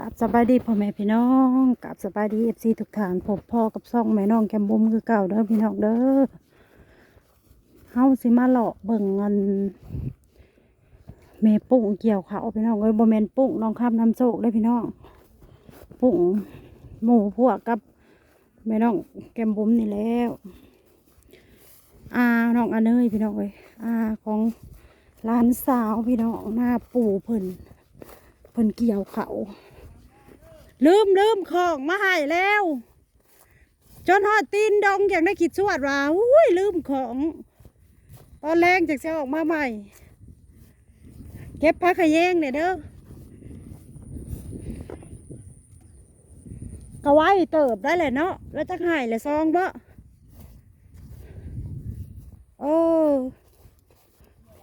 กับสบายดีพ่อแม่พี่น้องกับสบายดีเอฟซีทุกฐานพบพ่อกับซ่องแม่น้องแกมบุมคือเก่าเด้อพี่น้องเด้อเฮาสิมาเลาะเบิ่งเงินแม่ปุ้งเกี่ยวเขาวพี่น้องเอ้ยบ่แม่นปุ้งน้องข้ามน้ำโชคได้พี่น้อง ปุ้งหมูพวกกับแม่น้องแกมบุมนี่แล้วอาน้องอาเนยพี่น้องเอ้ยอาของหลานสาวพี่น้องหน้าปู่เพิ่นเพิ่นเกี่ยวเขาว ลืมลืมของมาให้แล้ว จนหอดตีนดองอย่างได้คิดสวดว่าอุ้ยลืมของ ตอนแรงจากจะออกมาใหม่ เก็บพักขะแยงเนี่ยเด้อก็ไว้เติบได้เลยเนาะแล้วจะหายเลยซองบ่โอ้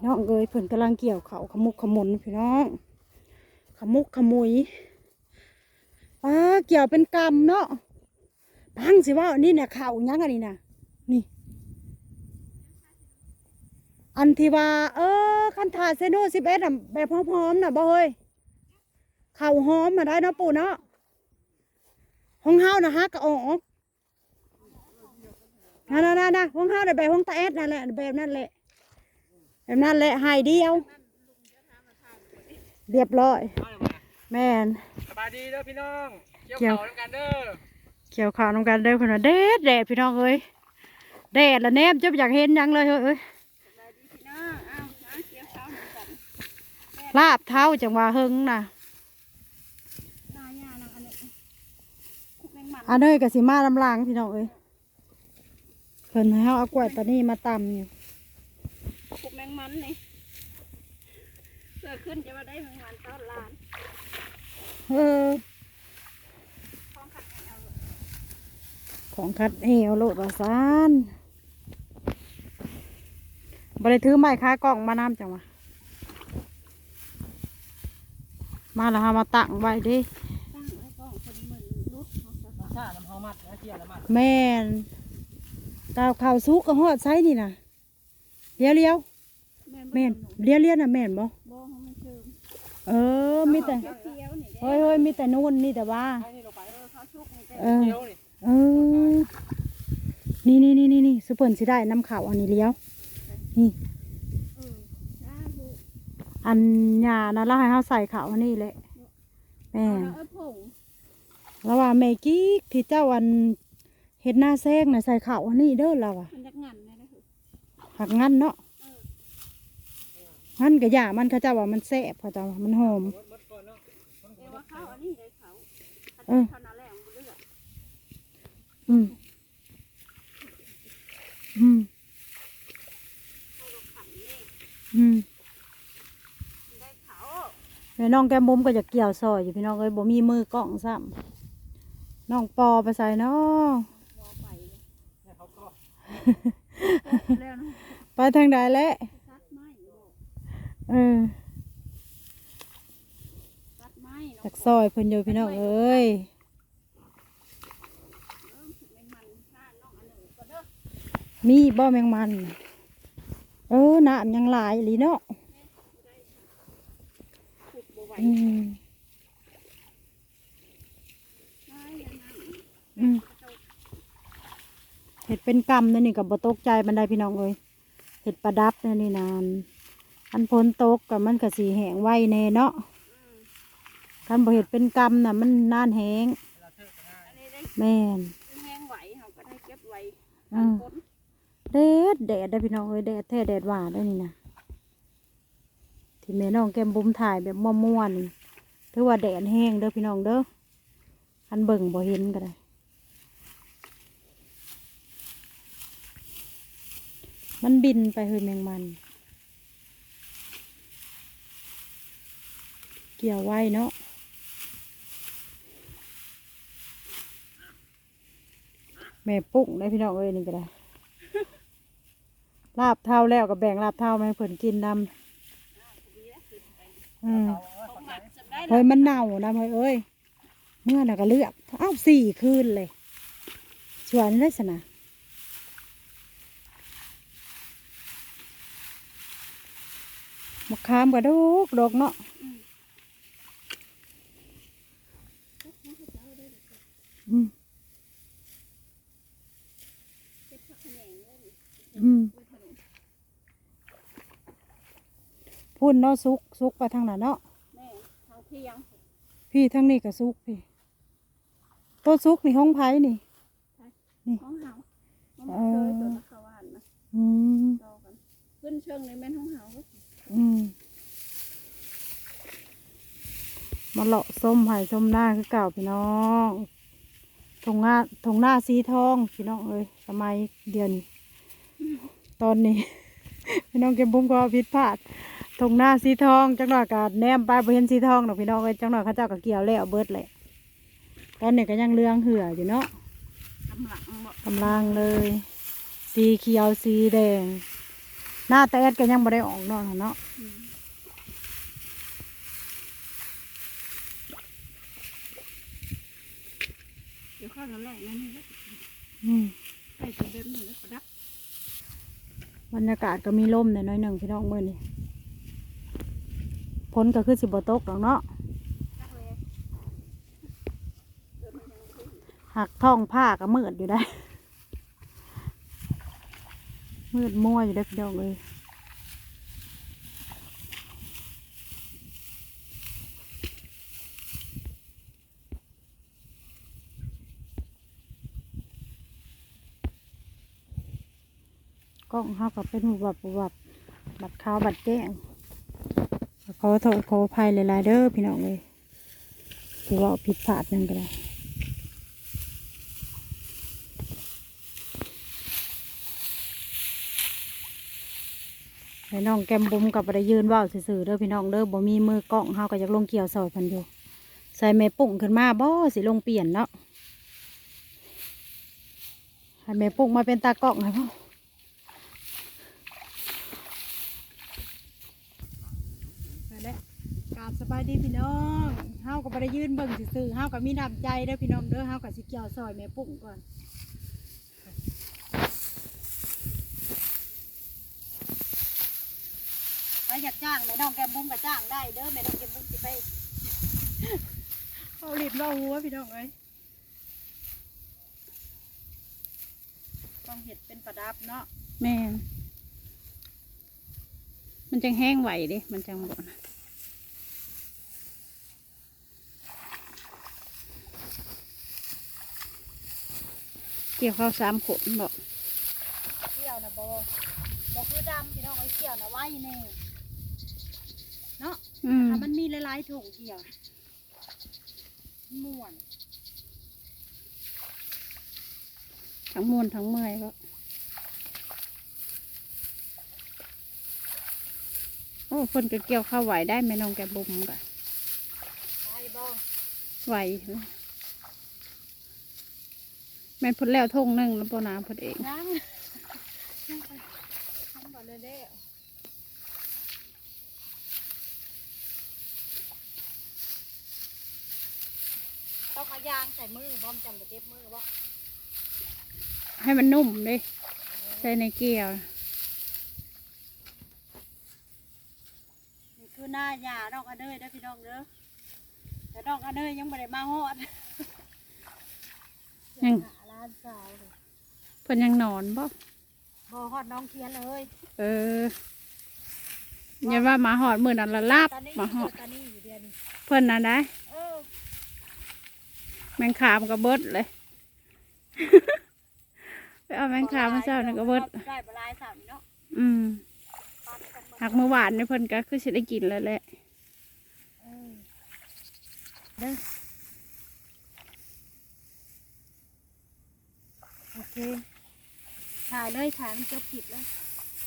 น้องเอ้ยเพิ่นกำลังเกี่ยวเขาขมุกขมุนพี่น้อง ขมุกขมุย อ่าเกี่ยวเป็นกรรมเนาะพังสิว่าอันนี่เนี่ยข่าวยังอันนี้นะนี่ อันที่ว่า เออคันถาเซโนสิบเอ็ดแบบหอมๆนะบ่เฮ้ยข่าวหอมมาได้เนาะปู่เนาะห้องเฮานะฮะกะออกนั่นนั่นนะห้องเฮาเนี่ยแบบห้องตาเอ็ดนั่นแหละแบบนั่นแหละแบบนั่นแหละหายเดียว เรียบร้อย แม่นสบายดีเด้อพี่น้องเกี่ยวเกี่ยวเขาน้ำกันเด้อเกี่ยวข้าวน้ำกันเด้อคนว่าแดดแดดพี่น้องเอ้ยแดดละแนมจะอยากเห็นหยังเลยเฮ้ยเอ้ยลาบเท้าจังว่าเฮิงน่ะอันเอ้ยกับสีมาลำลางพี่น้องเอ้ยเพิ่นให้เฮาเอากล้วยตานี้มาตำอยู่ปลูกแมงมันนี่เกิดขึ้นจะมาได้แมงมันต้อนลานเออท้อง ขัดให้เอาของคัดเอวโลดว่าซานบริถือไม้ค้ากล้องมาน้ำจังวะมาแล้วเฮามาตั้งไว้เดิตั้งไว้ก่อนคนเหมือนรุดเขาจะชาน้ำหอมมัดแล้วเกี่ยวแล้วมัดแม่นกาวข่าวสุกก็ฮอดไซนี่นะเลี้ยวเลี้ยวแม่แม่นเลี้ยวเลี้ยวน่ะแม่นบ่บ่เขาไม่เชิงเออมีแต่ เคี้ยวๆนี่เฮ้ยเฮ้ยมีแต่นู่นนี่แต่ว่าให้นี่ลงไปเออเขาชุกนี่เออเกี่ยวนี่เออนี่นี่นี่นี่นี่สุเปิ่นสิได้น้ำข่าวอันนี้เลี้ยว นี่เออจ้าบุอันหยานะแล้วให้เฮาใส่ข่าวอันนี้แหละแม่เอานแล้วเอ้ยผงแล้วว่าแม่กี้ที่เจ้าอันเฮ็ดหน้าแซงน่ะใส่ข่าวอันนี้เด้อเราอะมันจะงันเลยนะคือหักงั้นเนาะงั้นก็อย่ามันเขาเจ้าว่ามันแซ่บเขาเจ้าว่ามันหอม ข้าอันนี้เลยเขาเออเท่านั้นแหละมันเลือกอืม อืม เขาเราขันนี่อืมมันได้เขาแม่น้องแก้มบุ้มก็จะเกี่ยวซอยอยู่พี่น้องเอ้ยบ่มีมือกล้องซ้ำน้องปอไปใส่เนาะวอไปเลยให้แล้วนะไปทางใดแหละซัดไม้บอกเออ ซั ดไม้เนาะจากซอยเพิ่นอยู่พี่น้องเอ้ยมีบ่แมงมัน เออน้ำยังหลายหลีเนาะอืมอืมเห็ดเป็นกรรมนั่นนี่กับบ่ตกใจบันไดพี่น้องเอ้ยเห็ดประดับนั่นนี่นานอันพ้นตกกับมันก็สีแหงไวแน่เนาะ คันบ่เห็ดเป็นกรรมน่ะมันนานแห้งอันนี้ได้แม่นแห้งไหวเขาก็ได้เก็บไว้อืมคนแดดแดดได้อพี่น้องเอ้ยแดดแท้แดดหวานได้อนี่นะที่แม่น้องแก้มบุ้มถ่ายแบบม่วนๆถือว่าแดดแห้งเด้อพี่น้องเด้ออันเบิ่งบ่เห็นก็ได้ มันบินไปเฮ้ยแมงมัน เกี่ยวไว้เนาะ แม่ปุ้งได้พี่น้องเอ้ยนี่ก็ได้ลาบเท่าแล้วก็แบ่งลาบเท่ามาให้เพิ่นกินนำอืมของหมักจะได้เฮ้ยมันเน่านะเฮ้ยเอ้ยเมื่อน่ะก็เลือกอ้าวสี่คืนเลยชวนได้สนะมะขามกระดกดอกเนาะ พุ่นเนาะซุกซุกไปทางนั้นเนาะแม่ทางเที่ยงพี่ทั้งนี้ก็ซุกพี่ต้นซุกนี่ห้องไผ่นี่ห้องเฮามันเอเคอยตัวนักขวานนะอืมต่อกันขึ้นเชิงในแม่นห้องเฮาอืมมาเลาะส้มไผ่ส้มหน้าคือเก่าพี่น้องทงหน้าทงหน้าสีทองพี่น้องเอ้ยสมัยเดียวนี้ตอนนี้ พี่น้องเก็บบุ้มก็ผิดพลาด ทงหน้าสีทองจังหน่อยกาแนมไปบ่เห็นสีทองดอกพี่น้องเอ้ยจังหน่อยเขาเจ้าก็เกี่ยวแล้วเบิดเลยตอนนี้ก็ยังเลืองเหืออยู่เนาะกำลังบ่กำลังเลย สีเขียวสีแดง หน้าแต่แอดก็ยังไม่ได้ออกเนาะเนาะเดี๋ยวข้าวนั่นแหละนั่นนี่แหละอืมใส่ตัวเดิมนี่แล้วก็ดับบรรยากาศก็มีลมหน่อยๆหนึ่งพี่น้องเมื่อนี่ พ้นก็คือสิบตกหรอกเนาะดักเลยเดินมันยังขึ้นหักท้องผ้าก็มืดอยู่ได้ มืดมั่วอยู่ได้อพี่น้องเลยกล้องเขาก็เป็นหูบับหูบับบัดขาวบัดแจ้ง ขอโทษขออภัยหลายๆเด้อพี่น้องเลยที่ว่าผิดพลาดนั่นก็ได้พี่น้องแกมบุมกับไปยืนว่าวซื่อๆเด้อพี่น้องเด้อบ่มีมือกล้องเฮาก็อยากลงเกี่ยวซอยพันอยู่ใส่แม่ปุ่งขึ้นมาบ่สิลงเปลี่ยนเนาะให้แม่ปุ่งมาเป็นตากล้องให้พ่อไปแล้วกรา บายดีพี่น้องเฮาก็บ่ได้ยืนเบิ่งซื่อๆเฮาก็มีน้ำใจเด้อพี่น้องเด้อเฮาก็สิเกี่ยวซอยแม่ปุ่งก่อนใครอยากจ้างแม่น้องแกมบุ้มก็จ้างได้เด้อแม่น้องแกมบุ้มสิไปเอาหลิดมาหัวพี่น้องเอ้ยต้องเห็ดเป็นประดับเนาะแม่นมันจังแห้งไหวเดิมันจังบ่นะ เกี่ยวข้าวสามขนบ่เกี่ยวนะโบบอกคือดำพี่น้องเอ้ยเกี่ยวนะไว้แน่เนาะอืมถ้ามันมีหลายๆถุงเกี่ยวม่วนทั้งมวนทั้งเมื่อยก็โอ้คนก็เกี่ยวข้าวไหวได้ไหมน้องแกบุมกะใช่บ่ไหวเลย แม่นพุดแล้วทงหนึ่งแล้วปนาพุดเองยังยังไปทำก่อนเลยเด้อต้องเอายางใส่มือบอมจำบ่เจ็บมือบ่ให้มันนุ่มเลยใส่ในเกี่ยวนี่คือหน้าหญ้าดอกอันเนยเด้อพี่น้องเด้อแต่ดอกอันเนยยังไม่ได้มาฮอด ยังหาร้านสาวเลยเพิ่นยังนอนบ่บอฮอดน้องเคียนเลยเอออย่าว่าหมาหอดมือนั่นละลาบตอนนี้หมาหอดตอนนี้อยู่เดือนนี้เพิ่นนั่นได้เออแมงขามกับเบิดเลย ไปเอาแมงขามมาเช้านี่ก็เบิดได้บหลายสามเนาะอืมปานกันเบิดหักเมื่อวานนี่เพิ่นก็คือสิได้กินแล้วแหละ เออเด้อ โอเคถ่ายเลยถ่ายมันจบผิดเลย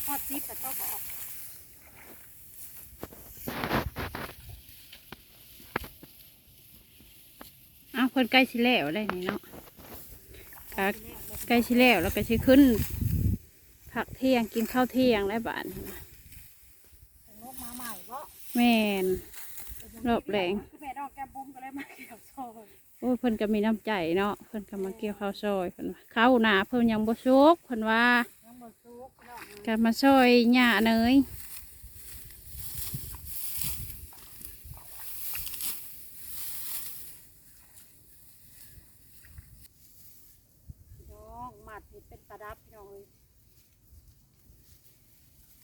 ฮอดซิปแต่ก็บอกอ้าวเพิ่นใกล้สิแล้วได้นี่เนาะก็ใกล้สิแล้วแล้วก็สิขึ้น ผักเที่ยงกินข้าวเที่ยงแล้วบาดนี้นะงบมาใหม่เพราะแม่นรอบแรง อ้ยเพิ่นก็มีน้ำใจเนาะเพิ่นก็มาเกี่ยวข้าวซอยเพิ่นว่าข้าวหนาเพิ่นยังบ่สุกเพิ่นว่ายังหมดซุกเนาะก็มาซอยหญ้าเนยน้องหมัดนี่เป็นประดับพี่น้องเลย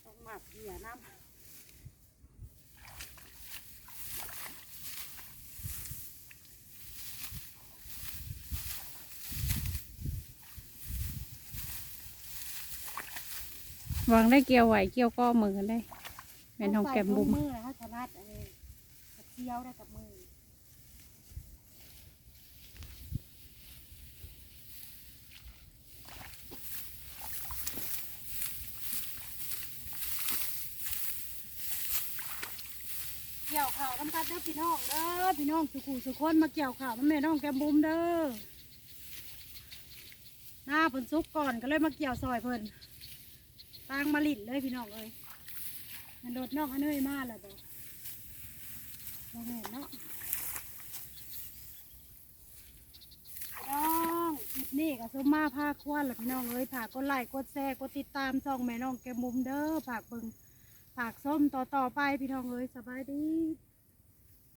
ต้องหมัดเหี่ยน้ วางได้เกี่ยวไหวเกี่ยวก็มือกันได้เป็นทองแก้มบุ้มมือนะถนัดอันนี้เคี้ยวได้กับมือเกี่ยวข่าวน้ำกันเด้อพี่น้องเด้อพี่น้องสุขุสุขคนมาเกี่ยวข่าวน้ำแม่น้องแก้มบุ้มเด้อหน้าเพิ่นซุกก่อนก็เลยมาเกี่ยวซอยเพิ่น ตางมาลิดเลยพี่น้องเอ้ยมันโดดนอกอันเอ้ยมาแล้วบ่บ่แม่นเนาะน้องคลิปนี้ก็สมมาพาควนแหละพี่น้องเอ้ยฝากกดไลค์กดแชร์กดติดตามช่องแม่น้องแกมุมเด้อฝากเบิ่งฝากส้มต่อต่อไปพี่น้องเอ้ยสบายดี